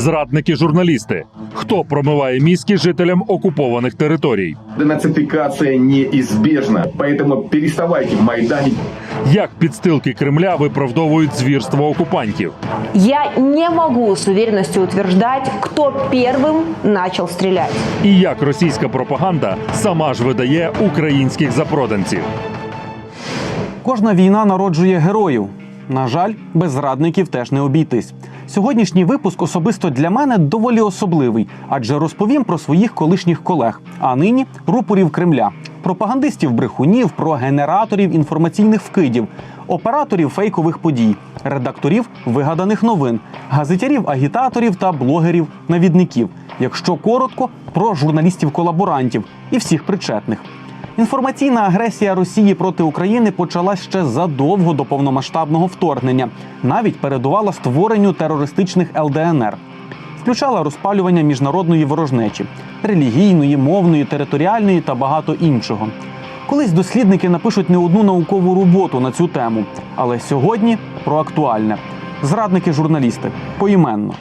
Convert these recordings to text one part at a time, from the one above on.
Зрадники-журналісти. Хто промиває мізки жителям окупованих територій? Денацификация неизбежна, поэтому переставайте майданить. Як підстилки Кремля виправдовують звірство окупантів? Я не могу с уверенностью утверждать, кто первым начал стрелять. І як російська пропаганда сама ж видає українських запроданців? Кожна війна народжує героїв. На жаль, без зрадників теж не обійтись. Сьогоднішній випуск особисто для мене доволі особливий, адже розповім про своїх колишніх колег, а нині рупорів Кремля, пропагандистів брехунів, про генераторів інформаційних вкидів, операторів фейкових подій, редакторів вигаданих новин, газетярів-агітаторів та блогерів-навідників. Якщо коротко, про журналістів-колаборантів і всіх причетних. Інформаційна агресія Росії проти України почалась ще задовго до повномасштабного вторгнення. Навіть передувала створенню терористичних ЛДНР. Включала розпалювання міжнародної ворожнечі релігійної, мовної, територіальної та багато іншого. Колись дослідники напишуть не одну наукову роботу на цю тему, але сьогодні про актуальне зрадники-журналісти поіменно.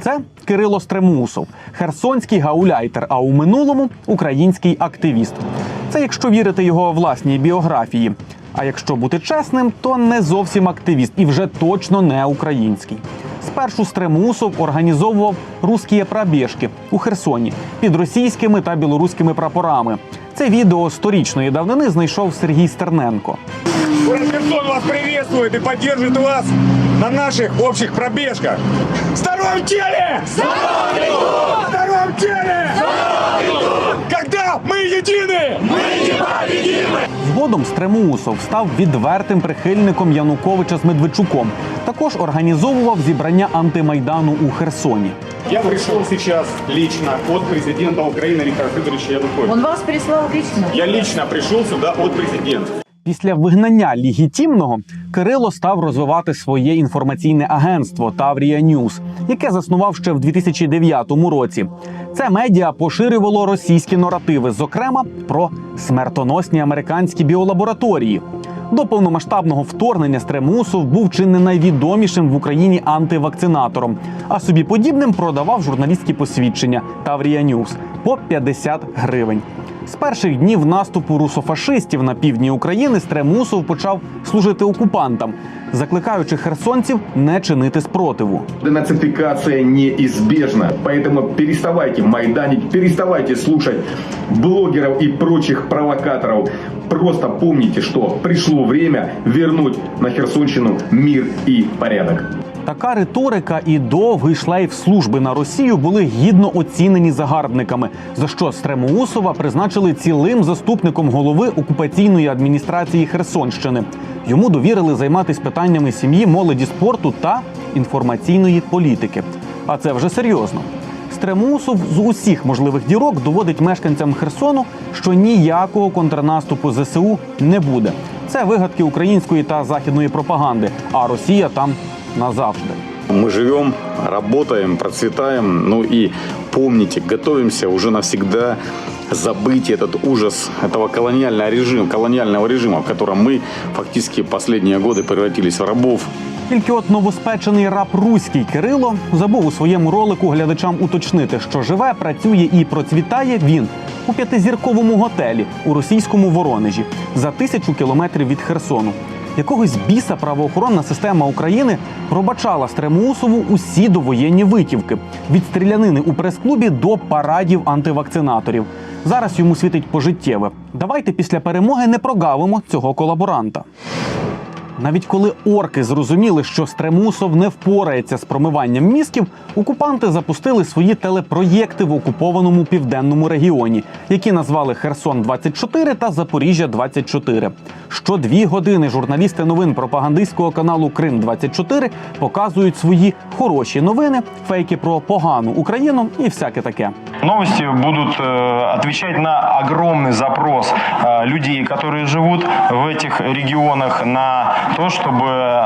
Це Кирило Стремусов, херсонський гауляйтер, а у минулому український активіст. Це якщо вірити його власній біографії. А якщо бути чесним, то не зовсім активіст і вже точно не український. Спершу Стремусов організовував русські пробіжки у Херсоні під російськими та білоруськими прапорами. Це відео сторічної давнини знайшов Сергій Стерненко. Херсон вас приветствует и поддержит вас на наших общих пробежках. В здоровом теле! В здоровом теле! Когда мы едины! Згодом Стремусов став відвертим прихильником Януковича з Медведчуком. Також організовував зібрання антимайдану у Херсоні. Я пришел сейчас лично от президента Украины Виктора Федоровича Януковича. Он вас прислал лично? Я лично пришел сюда от президента. Після вигнання легітимного Кирило став розвивати своє інформаційне агентство Таврія Ньюс, яке заснував ще в 2009 році. Це медіа поширювало російські наративи, зокрема про смертоносні американські біолабораторії. До повномасштабного вторгнення Стремусов був чи не найвідомішим в Україні антивакцинатором, а собі подібним продавав журналістські посвідчення Таврія Ньюс по 50 гривень. З перших днів наступу русофашистів на півдні України Стремусов почав служити окупантам, закликаючи херсонців не чинити спротиву. Денацификация неизбежна, поэтому переставайте майданить, переставайте слушать блогеров и прочих провокаторов. Просто помните, что пришло время вернуть на Херсонщину мир и порядок. Така риторика і довгий шлейф служби на Росію були гідно оцінені загарбниками, за що Стремоусова призначили цілим заступником голови окупаційної адміністрації Херсонщини. Йому довірили займатися питаннями сім'ї, молоді, спорту та інформаційної політики. А це вже серйозно. Стремусов з усіх можливих дірок доводить мешканцям Херсону, що ніякого контрнаступу ЗСУ не буде. Це вигадки української та західної пропаганди, а Росія там назавжди. Мы живем, работаем, процветаем, ну и помните, готовимся уже навсегда забыть этот ужас этого колониального режима, колониального режима, в котором мы фактически последние годы превратились в рабов. Тільки от новоспечений раб руський Кирило забув у своєму ролику глядачам уточнити, що живе, працює і процвітає він у п'ятизірковому готелі у російському Воронежі за тисячу кілометрів від Херсону. Якогось біса правоохоронна система України пробачала Стремоусову усі довоєнні витівки від стрілянини у прес-клубі до парадів антивакцинаторів. Зараз йому світить пожиттєве. Давайте після перемоги не прогавимо цього колаборанта. Навіть коли орки зрозуміли, що Стремусов не впорається з промиванням мізків, окупанти запустили свої телепроєкти в окупованому південному регіоні, які назвали Херсон 24 та Запоріжжя 24 Що дві години журналісти новин пропагандистського каналу Крим 24 показують свої хороші новини, фейки про погану Україну і всяке таке. Новости будут э, отвечать на огромный запрос э, людей, которые живут в этих регионах, на то, чтобы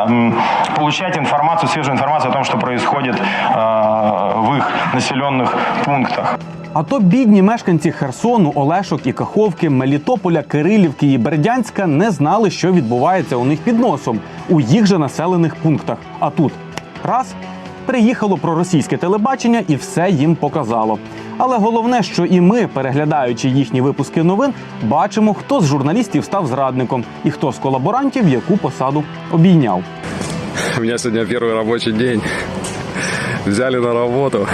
м, получать информацию, свежую информацию о том, что происходит э, в их населенных пунктах. А то бідні мешканці Херсону, Олешок і Каховки, Мелітополя, Кирилівки і Бердянська не знали, що відбувається у них під носом у їх же населених пунктах. А тут раз Приїхало проросійське телебачення і все їм показало. Але головне, що і ми, переглядаючи їхні випуски новин, бачимо, хто з журналістів став зрадником і хто з колаборантів яку посаду обійняв. У меня сегодня первый рабочий день. Взяли на работу.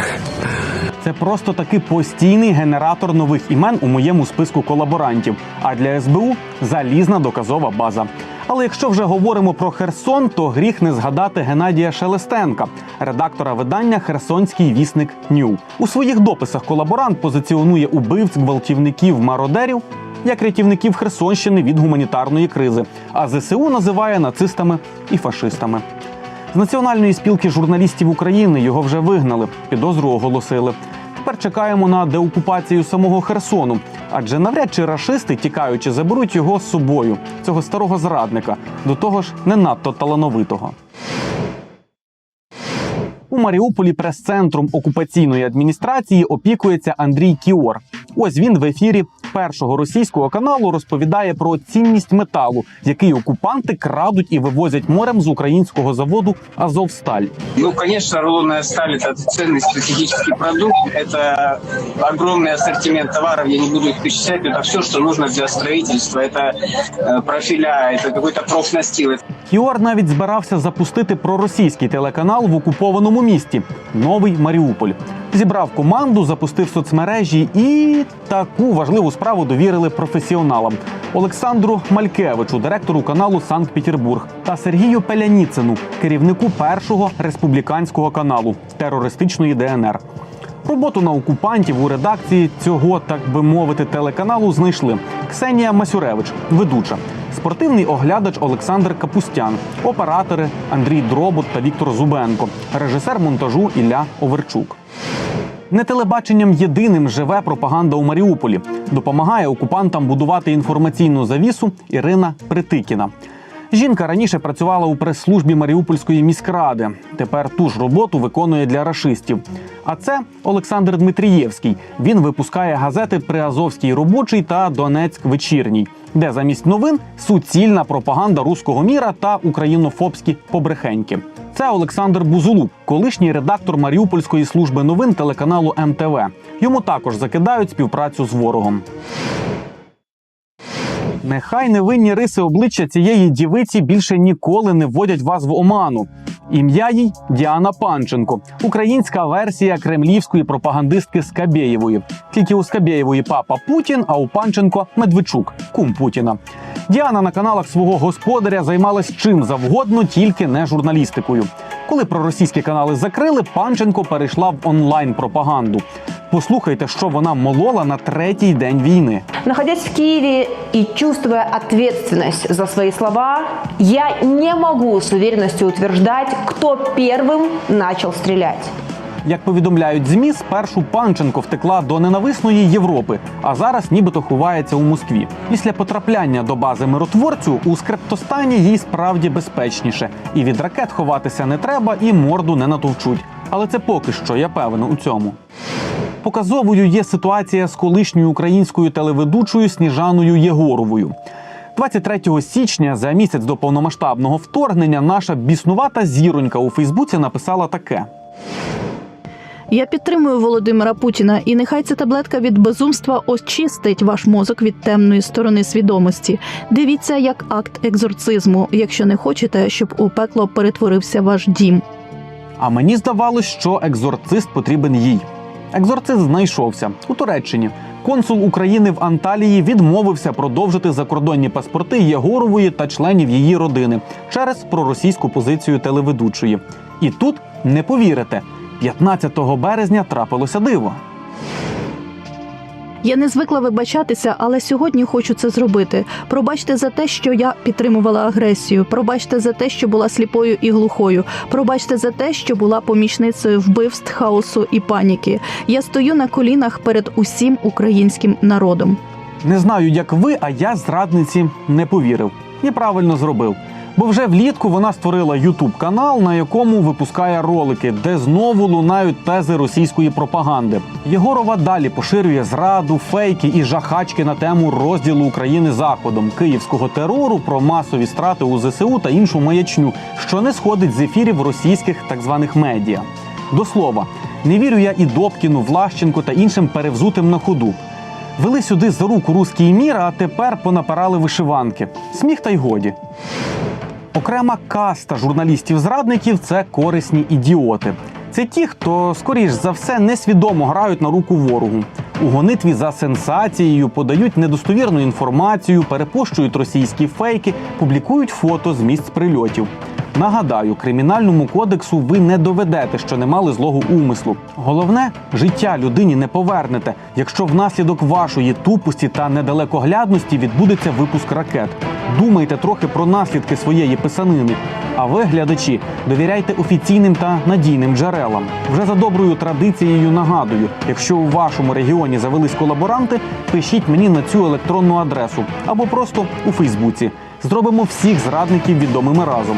Це просто таки постійний генератор нових імен у моєму списку колаборантів. А для СБУ залізна доказова база. Але якщо вже говоримо про Херсон, то гріх не згадати Геннадія Шелестенка, редактора видання Херсонський вісник Ню. У своїх дописах колаборант позиціонує убивць, гвалтівників, мародерів як рятівників Херсонщини від гуманітарної кризи, а ЗСУ називає нацистами і фашистами. З Національної спілки журналістів України його вже вигнали, підозру оголосили. Тепер чекаємо на деокупацію самого Херсону, адже навряд чи рашисти, тікаючи, заберуть його з собою, цього старого зрадника, до того ж не надто талановитого. У Маріуполі прес-центром окупаційної адміністрації опікується Андрій Кіор. Ось він в ефірі першого російського каналу розповідає про цінність металу, який окупанти крадуть і вивозять морем з українського заводу Азовсталь. Ну, конечно, рулонная сталь – это ценный стратегический продукт. Это огромный ассортимент товаров, я не буду их перечислять, но это все, что нужно для строительства. Это э, профиля, это какой-то профнастил. Кіор навіть збирався запустити проросійський телеканал в окупованому місті Новий Маріуполь. Зібрав команду, запустив соцмережі і таку важливу справу довірили професіоналам. Олександру Малькевичу, директору каналу Санкт-Петербург, та Сергію Пеляніцину, керівнику першого республіканського каналу терористичної ДНР. Роботу на окупантів у редакції цього, так би мовити, телеканалу знайшли. Ксенія Масюревич, ведуча, спортивний оглядач Олександр Капустян, оператори Андрій Дробот та Віктор Зубенко, режисер монтажу Ілля Оверчук. Не телебаченням єдиним живе пропаганда у Маріуполі. Допомагає окупантам будувати інформаційну завісу Ірина Притикіна. Жінка раніше працювала у прес-службі Маріупольської міськради. Тепер ту ж роботу виконує для рашистів. А це Олександр Дмитрієвський. Він випускає газети Приазовський робочий та Донецьк вечірній, де замість новин суцільна пропаганда руського міра та українофобські побрехеньки. Це Олександр Бузулуб, колишній редактор Маріупольської служби новин телеканалу МТВ. Йому також закидають співпрацю з ворогом. Нехай невинні риси обличчя цієї дівиці більше ніколи не вводять вас в оману. Ім'я їй Діана Панченко, українська версія кремлівської пропагандистки Скабєєвої. Тільки у Скабєєвої папа Путін, а у Панченко Медведчук, кум Путіна. Діана на каналах свого господаря займалась чим завгодно, тільки не журналістикою. Коли проросійські канали закрили, Панченко перейшла в онлайн пропаганду. Послухайте, що вона молола на третій день війни. Находясь в Киеве и чувствуя ответственность за свои слова, я не могу с уверенностью утверждать, кто первым начал стрелять. Як повідомляють змі, спершу Панченко втекла до ненависної Європи, а зараз нібито ховається у Москві. Після потрапляння до бази миротворцю у Скрептостані їй справді безпечніше. І від ракет ховатися не треба, і морду не натовчуть. Але це поки що, я певен у цьому. Показовою є ситуація з колишньою українською телеведучою Сніжаною Єгоровою. 23 січня, за місяць до повномасштабного вторгнення, наша біснувата зіронька у Фейсбуці написала таке. Я підтримую Володимира Путіна, і нехай ця таблетка від безумства очистить ваш мозок від темної сторони свідомості. Дивіться як акт екзорцизму, якщо не хочете, щоб у пекло перетворився ваш дім. А мені здавалось, що екзорцист потрібен їй. Екзорцист знайшовся у Туреччині. Консул України в Анталії відмовився продовжити закордонні паспорти Єгорової та членів її родини через проросійську позицію телеведучої. І тут не повірите, 15 березня трапилося диво. Я не звикла вибачатися, але сьогодні хочу це зробити. Пробачте за те, що я підтримувала агресію. Пробачте за те, що була сліпою і глухою. Пробачте за те, що була помічницею вбивств, хаосу і паніки. Я стою на колінах перед усім українським народом. Не знаю, як ви, а я зрадниці не повірив. І правильно зробив. Бо вже влітку вона створила Ютуб канал, на якому випускає ролики, де знову лунають тези російської пропаганди. Єгорова далі поширює зраду, фейки і жахачки на тему розділу України заходом, київського терору, про масові страти у ЗСУ та іншу маячню, що не сходить з ефірів російських так званих медіа. До слова, не вірю я і Добкіну, Влащенку та іншим перевзутим на ходу. Вели сюди за руку руський мір, а тепер понапирали вишиванки. Сміх та й годі. Окрема каста журналістів-зрадників це корисні ідіоти. Це ті, хто, скоріш за все, несвідомо грають на руку ворогу. У гонитві за сенсацією подають недостовірну інформацію, перепощують російські фейки, публікують фото з місць прильотів. Нагадаю, кримінальному кодексу ви не доведете, що не мали злого умислу. Головне, життя людині не повернете, якщо внаслідок вашої тупості та недалекоглядності відбудеться випуск ракет. Думайте трохи про наслідки своєї писанини. А ви, глядачі, довіряйте офіційним та надійним джерелам. Вже за доброю традицією нагадую, якщо у вашому регіоні завелись колаборанти, пишіть мені на цю електронну адресу або просто у Фейсбуці. Зробимо всіх зрадників відомими разом.